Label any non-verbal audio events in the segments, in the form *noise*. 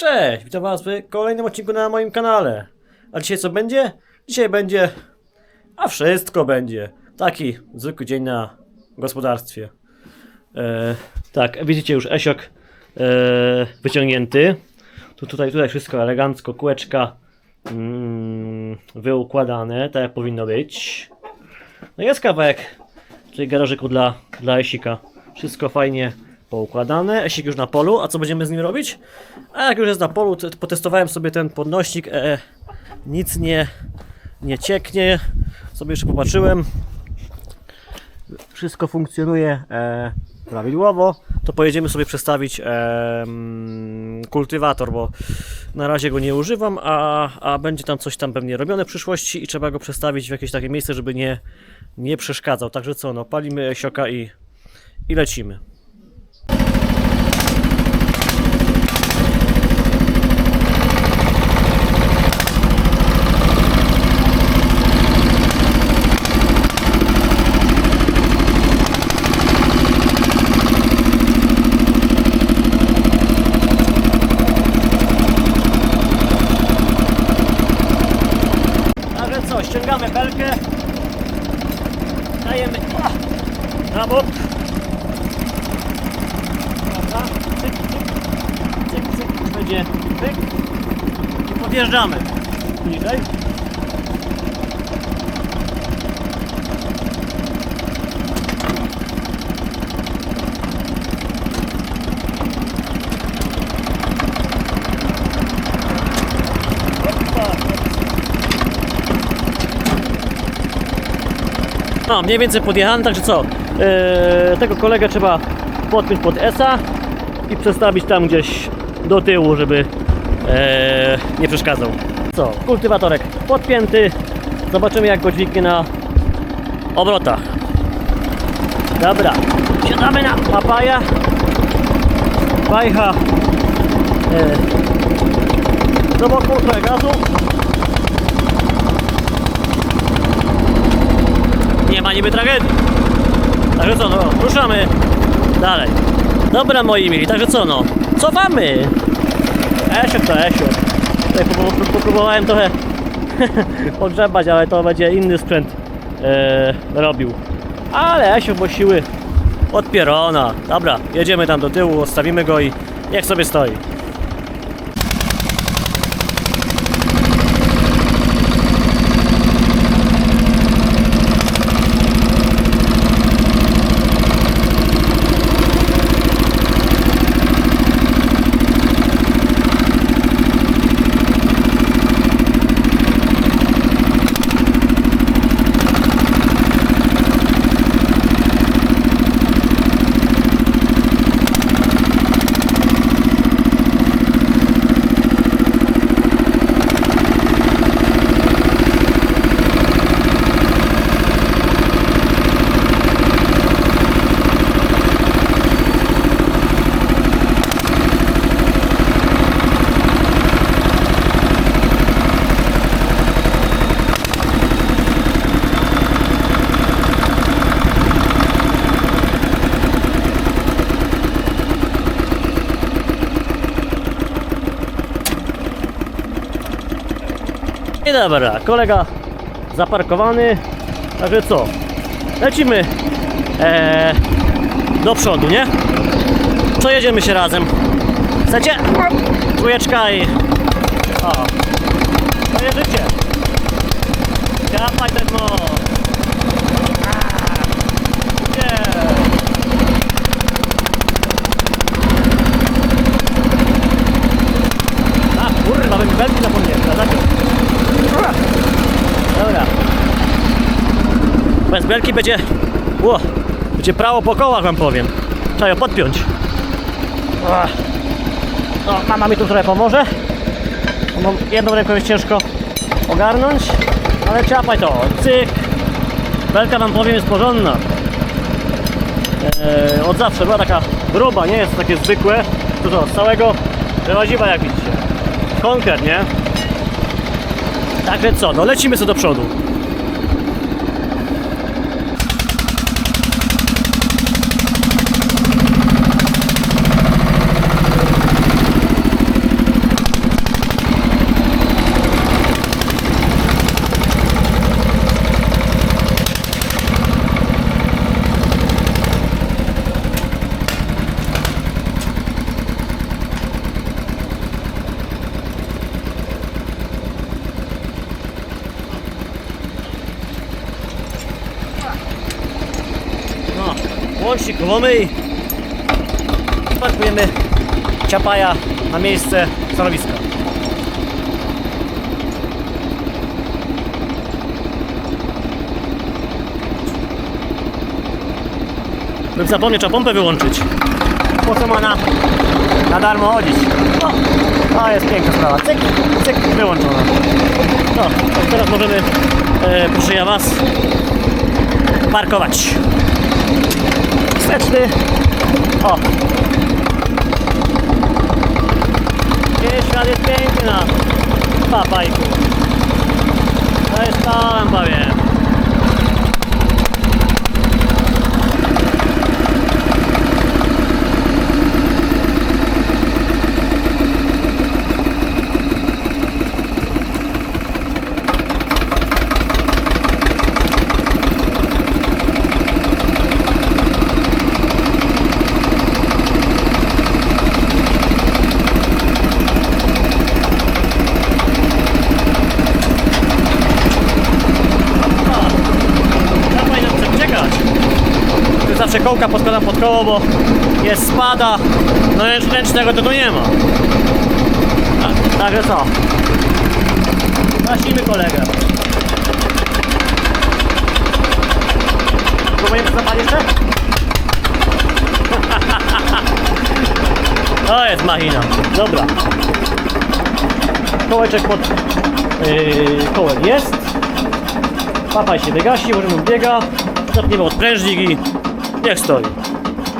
Cześć, witam was w kolejnym odcinku na moim kanale. A dzisiaj co będzie? Dzisiaj będzie... A wszystko będzie. Taki zwykły dzień na gospodarstwie. E, tak, widzicie już Esiok e, wyciągnięty. Tu, tutaj, tutaj wszystko elegancko, kółeczka mm, wyukładane, tak jak powinno być. No jest kawałek tutaj garażyku dla, dla Esika. Wszystko fajnie poukładane. Esik już na polu, a co będziemy z nim robić? A jak już jest na polu, to potestowałem sobie ten podnośnik. E, nic nie, nie cieknie. Sobie jeszcze popatrzyłem. Wszystko funkcjonuje e, prawidłowo. To pojedziemy sobie przestawić e, mm, kultywator, bo na razie go nie używam, a, a będzie tam coś tam pewnie robione w przyszłości i trzeba go przestawić w jakieś takie miejsce, żeby nie, nie przeszkadzał. Także co, no, palimy sioka i, i lecimy. Także co, ściągamy belkę, dajemy o, na bok. Dobra, cyk, cyk, cyk, cyk, już będzie cyk i podjeżdżamy. Niżej. No, mniej więcej podjechany, także co? Eee, tego kolegę trzeba podpiąć pod ESA i przestawić tam gdzieś do tyłu, żeby nie przeszkadzał. Co? Kultywatorek podpięty. Zobaczymy jak go dźwignie na obrotach. Dobra, siadamy na papaja. Wajcha. Eee, do boku trochę gazu. nie ma niby tragedii. Także co, no, ruszamy dalej. Dobra, moi mili, także co, no, cofamy. Esiok to Esiok. Tutaj popróbowałem trochę *laughs* pogrzebać, ale to będzie inny sprzęt e, robił. Ale Esiok bo siły od pierona. Dobra, jedziemy tam do tyłu, odstawimy go i niech sobie stoi. I dobra, kolega zaparkowany. Także co? Lecimy e, do przodu, nie? Co jedziemy się razem? Chcecie? Trójeczka i... O. To jedziecie. Ciapaj ten most. A, Nie. A kurwa, bym belki zapomniałem. Dobra. Dobra. Bez belki będzie... Ło, będzie prawo po kołach wam powiem. Trzeba ją podpiąć. Mama mi tu trochę pomoże. Jedną ręką jest ciężko ogarnąć, ale ciapaj to. Cyk. Belka wam powiem jest porządna. Eee, od zawsze była taka gruba, nie jest takie zwykłe. To co, z całego wyłaziwa jak widzicie. Konkret, nie? Także co, no lecimy sobie do przodu. Łącznik kołomy i parkujemy ciapaja na miejsce stanowiska. Bym zapomniał, trzeba pompę wyłączyć. Po co ma na, na darmo chodzić? No, to jest piękna sprawa. Cyk, cyk, wyłączona. No, teraz możemy, e, proszę ja Was, parkować. Wsteczny. O. Gdzieś jest piękny na papajku. To jest tam, powiem. Dawaj nam przeczekać. Tu zawsze kołka podkładam pod koło, bo jest spada. No ręcz- ręcznego to tu nie ma. A, także co? Gasimy kolegę. Próbujemy zapalić jeszcze? *laughs* To jest machina. Dobra. Kołeczek pod yy, kołem jest. Papaj się wygasi, możemy biega. Zapniemy odprężnik i niech stoi.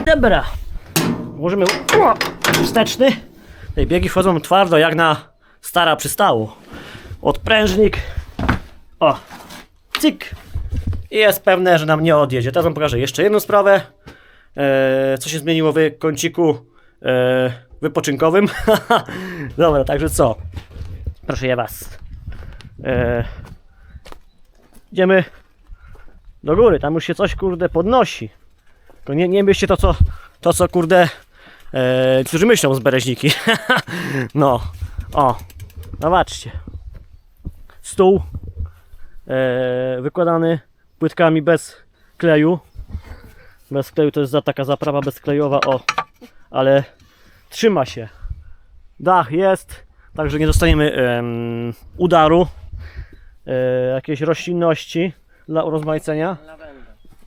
Dobra. Włożymy o, wsteczny. Te biegi wchodzą twardo jak na stara przystało. Odprężnik. O. Cyk. I jest pewne, że nam nie odjedzie. Teraz wam pokażę jeszcze jedną sprawę. E, co się zmieniło w kąciku e, wypoczynkowym. *laughs* Dobra, także co? Proszę ja was. E, idziemy do góry, tam już się coś kurde podnosi. Tylko nie, nie myślcie to co, to co kurde, e, którzy myślą z bereźniki. *laughs* no, o, zobaczcie. Stół e, wykładany płytkami bez kleju. Bez kleju to jest za, taka zaprawa bezklejowa, o, ale trzyma się. Dach jest, także nie dostaniemy em, udaru e, jakiejś roślinności dla urozmaicenia.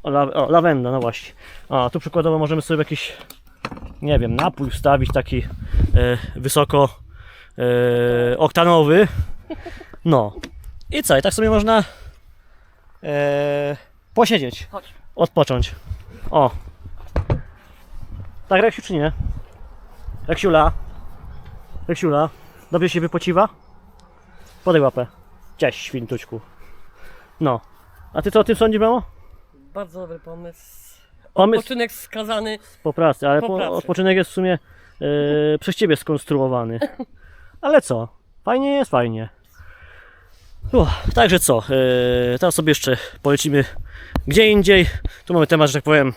O, la, o, lawenda, no właśnie. A tu przykładowo możemy sobie jakiś, nie wiem, napój wstawić taki e, wysoko e, oktanowy. No. I co? I tak sobie można e, posiedzieć, Chodź. odpocząć. O. Tak, Reksiu, czy nie? Reksiula. Reksiula. Dobrze się wypociwa? Podaj łapę. Cześć, świntućku. No. A ty co o tym sądzisz, mamo? Bardzo dobry pomysł. Pomysł Odpoczynek skazany. po pracy, ale Po po, pracy. odpoczynek jest w sumie e, przez ciebie skonstruowany. *laughs* Ale co? Fajnie jest, fajnie. Uff, także co? E, teraz sobie jeszcze polecimy gdzie indziej. Tu mamy temat, że tak powiem,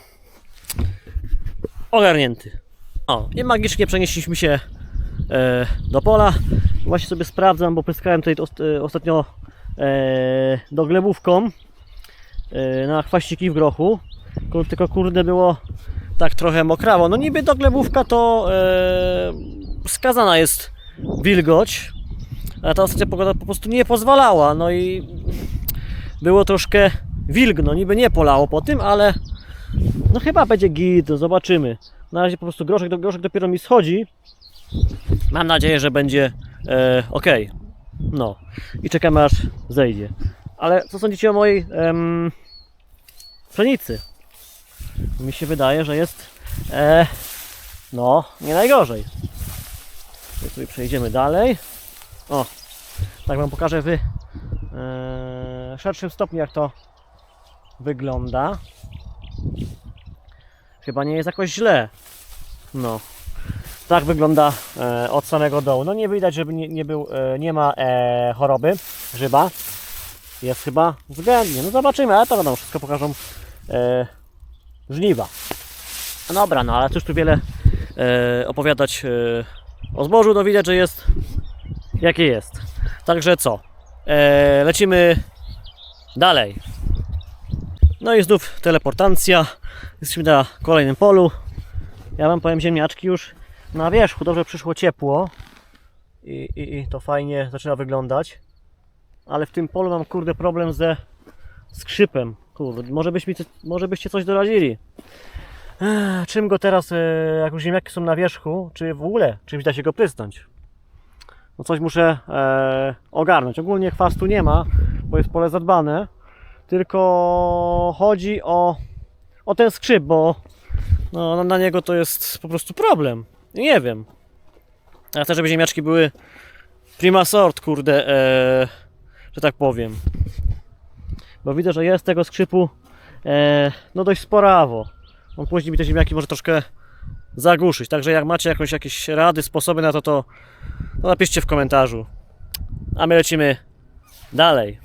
ogarnięty. O, i magicznie przenieśliśmy się e, do pola. Właśnie sobie sprawdzam, bo pryskałem tutaj ost- e, ostatnio e, doglebówką e, na chwaściki w grochu. Tylko kurde było tak trochę mokrawo. No niby doglebówka to e, skazana jest wilgoć, a ta ostatnia pogoda po prostu nie pozwalała. No i było troszkę wilgno, niby nie polało po tym, ale no chyba będzie git, no zobaczymy. Na razie po prostu groszek, do, groszek dopiero mi schodzi. Mam nadzieję, że będzie e, ok. No i czekamy aż zejdzie. Ale co sądzicie o mojej em, pszenicy? Mi się wydaje, że jest e, no nie najgorzej. Tutaj sobie przejdziemy dalej. O, tak Wam pokażę w e, szerszym stopniu jak to wygląda. Chyba nie jest jakoś źle. No. Tak wygląda e, od samego dołu. No nie widać, żeby nie, nie, był, e, nie ma e, choroby grzyba. Jest chyba względnie. No zobaczymy, ale to będą wszystko pokażą e, żniwa. No dobra, no ale cóż tu wiele e, opowiadać e, o zbożu, no widać, że jest jakie jest. Także co? E, lecimy dalej. No i znów teleportacja. Jesteśmy na kolejnym polu. Ja wam powiem ziemniaczki już na wierzchu. Dobrze przyszło ciepło. I, i, I to fajnie zaczyna wyglądać. Ale w tym polu mam kurde problem ze skrzypem. Kurde, może, byś mi, może byście coś doradzili. Czym go teraz, e, jak już ziemniaki są na wierzchu, czy w ogóle czymś da się go prysnąć? No coś muszę e, ogarnąć. Ogólnie chwastu nie ma, bo jest pole zadbane. Tylko chodzi o, o ten skrzyp, bo no, na niego to jest po prostu problem. Nie wiem. Ja chcę, żeby ziemniaczki były prima sort, kurde, e, że tak powiem. Bo widzę, że jest tego skrzypu e, no dość sporawo. On później mi te ziemniaki może troszkę zagłuszyć. Także jak macie jakąś, jakieś rady, sposoby na to, to, to napiszcie w komentarzu. A my lecimy dalej.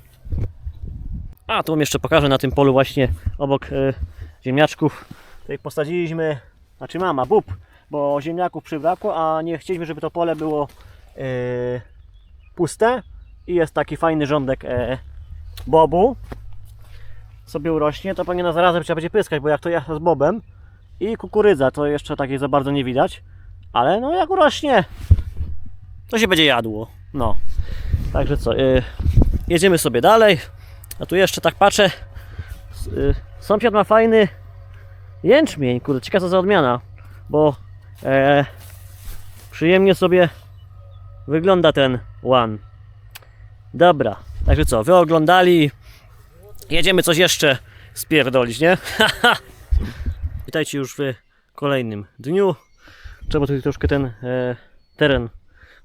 A, tu wam jeszcze pokażę na tym polu właśnie obok e, ziemniaczków. Tutaj posadziliśmy, znaczy mama, bób, bo ziemniaków przybrakło, a nie chcieliśmy, żeby to pole było e, puste. I jest taki fajny rządek e, bobu. Sobie urośnie, to pewnie na zarazem trzeba będzie pyskać, bo jak to ja z bobem i kukurydza, to jeszcze takiej za bardzo nie widać. Ale no jak urośnie, to się będzie jadło. No. Także co, y, jedziemy sobie dalej. A tu jeszcze tak patrzę. Y, sąsiad ma fajny jęczmień, kurde, ciekawa za odmiana, bo e, przyjemnie sobie wygląda ten łan. Dobra, także co, wy oglądali. Jedziemy coś jeszcze spierdolić, nie? *laughs* Witajcie już w kolejnym dniu. Trzeba tutaj troszkę ten e, teren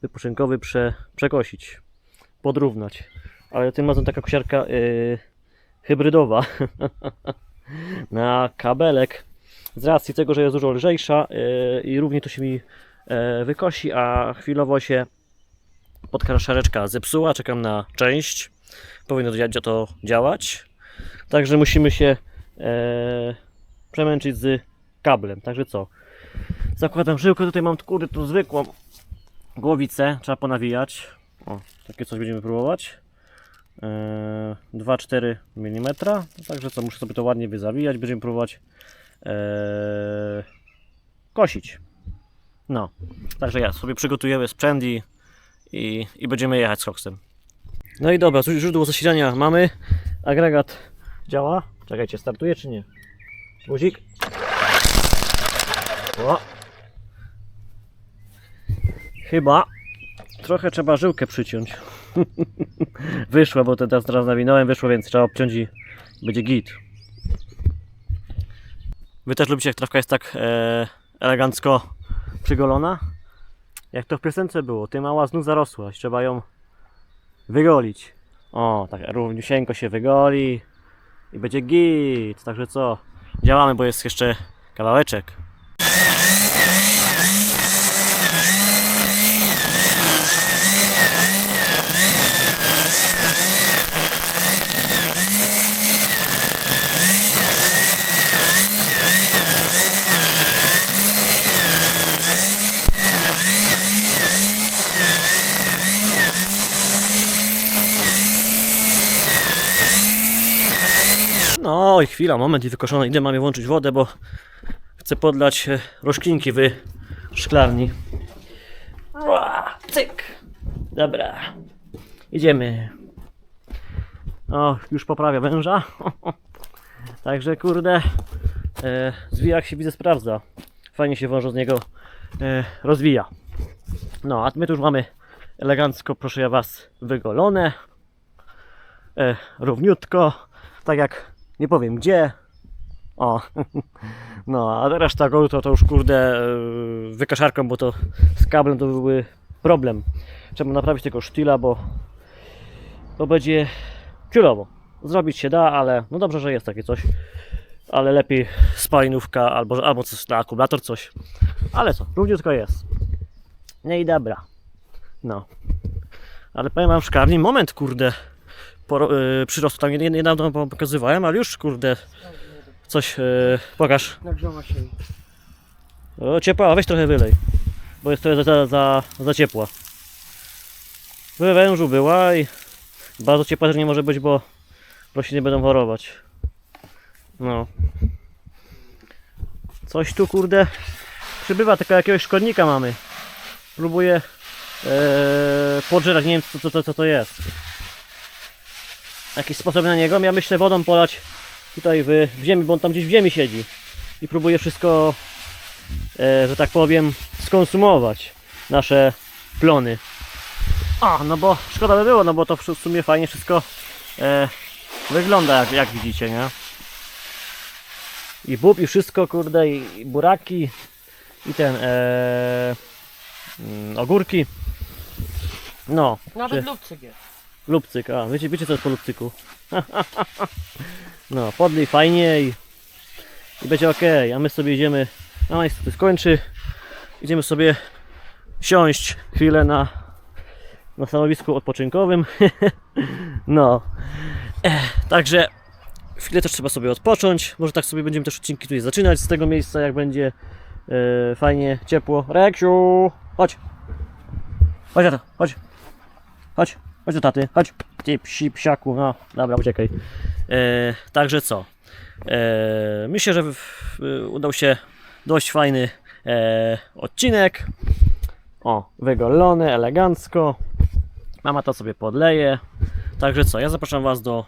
wypoczynkowy prze, przekosić, podrównać. Ale tym razem taka kosiarka e, hybrydowa *laughs* na kabelek. Z racji tego, że jest dużo lżejsza e, i równie to się mi e, wykosi, a chwilowo się podkraszareczka zepsuła. Czekam na część. Powinno to dzia- to działać. Także musimy się e, przemęczyć z kablem. Także co? Zakładam żyłkę, tutaj mam kurde tu zwykłą głowicę, trzeba ponawijać. O, takie coś będziemy próbować. E, 2-4 mm. Także co, muszę sobie to ładnie wyzawijać. Będziemy próbować e, kosić. No, także ja sobie przygotujemy sprzęt i, i, i będziemy jechać z koksem. No i dobra, źródło- zasilania mamy. Agregat działa. Czekajcie, startuje czy nie? Guzik. O. Chyba trochę trzeba żyłkę przyciąć. *laughs* wyszło, bo teraz, teraz nawinąłem, wyszło, więc trzeba obciąć i będzie git. Wy też lubicie, jak trawka jest tak e, elegancko przygolona? Jak to w piosence było, ty mała znów zarosłaś, trzeba ją wygolić. O, tak równiusieńko się wygoli i będzie git. Także co, działamy, bo jest jeszcze kawałeczek. I chwila, moment i wykoszone. Idę, mamy włączyć wodę, bo chcę podlać e, roślinki w szklarni. Ua, Cyk. Dobra. Idziemy. O, już poprawia węża. *laughs* Także kurde, e, zwijak się widzę sprawdza. Fajnie się wąż z niego e, rozwija. No, a my tu już mamy elegancko, proszę ja was, wygolone. E, równiutko, tak jak nie powiem gdzie. O, *laughs* no a reszta go to, to już kurde e, wykaszarką, bo to z kablem to byłby problem. Trzeba naprawić tego sztyla, bo to będzie ciulowo. Zrobić się da, ale no dobrze, że jest takie coś. Ale lepiej spalinówka albo, albo coś na akumulator, coś. Ale co, równiutko jest. No i dobra. No. Ale powiem wam w szklarni, moment kurde przyrostu tam nie- niedawno wam pokazywałem, ale już kurde coś y, pokaż. Się. O, ciepła, weź trochę wylej, bo jest trochę za, za, za ciepła. We wężu była i bardzo ciepła też nie może być, bo rośliny będą chorować. No. Coś tu kurde przybywa, tylko jakiegoś szkodnika mamy. Próbuję e, podżerać, nie wiem co, co, co to jest. Jakiś sposób na niego, ja myślę wodą polać tutaj w, w ziemi, bo on tam gdzieś w ziemi siedzi. I próbuję wszystko, e, że tak powiem, skonsumować nasze plony. A, no bo szkoda by było, no bo to w sumie fajnie wszystko e, wygląda, jak, jak widzicie, nie? I bób, i wszystko, kurde, i, i buraki, i ten, e, mm, ogórki. No, Nawet Czy- lubcyk jest. Lubcyk, a wiecie, wiecie co jest po lubcyku? no, podlej fajnie i, będzie ok, a my sobie idziemy, a no niestety skończy, idziemy sobie siąść chwilę na, na stanowisku odpoczynkowym. *laughs* no, Ech, także chwilę też trzeba sobie odpocząć, może tak sobie będziemy też odcinki tutaj zaczynać z tego miejsca, jak będzie e, fajnie, ciepło. Reksiu, chodź, chodź na to, chodź. Chodź, chodź do taty, chodź. Ty psi, psiaku, no dobra, uciekaj. E, także co? E, myślę, że w, w, udał się dość fajny e, odcinek. O, wygolony, elegancko. Mama to sobie podleje. Także co, ja zapraszam Was do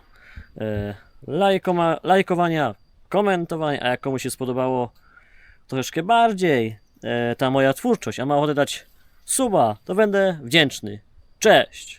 e, lajkoma, lajkowania, komentowania, a jak komuś się spodobało troszeczkę bardziej e, ta moja twórczość, a ma ochotę dać suba, to będę wdzięczny. Cześć!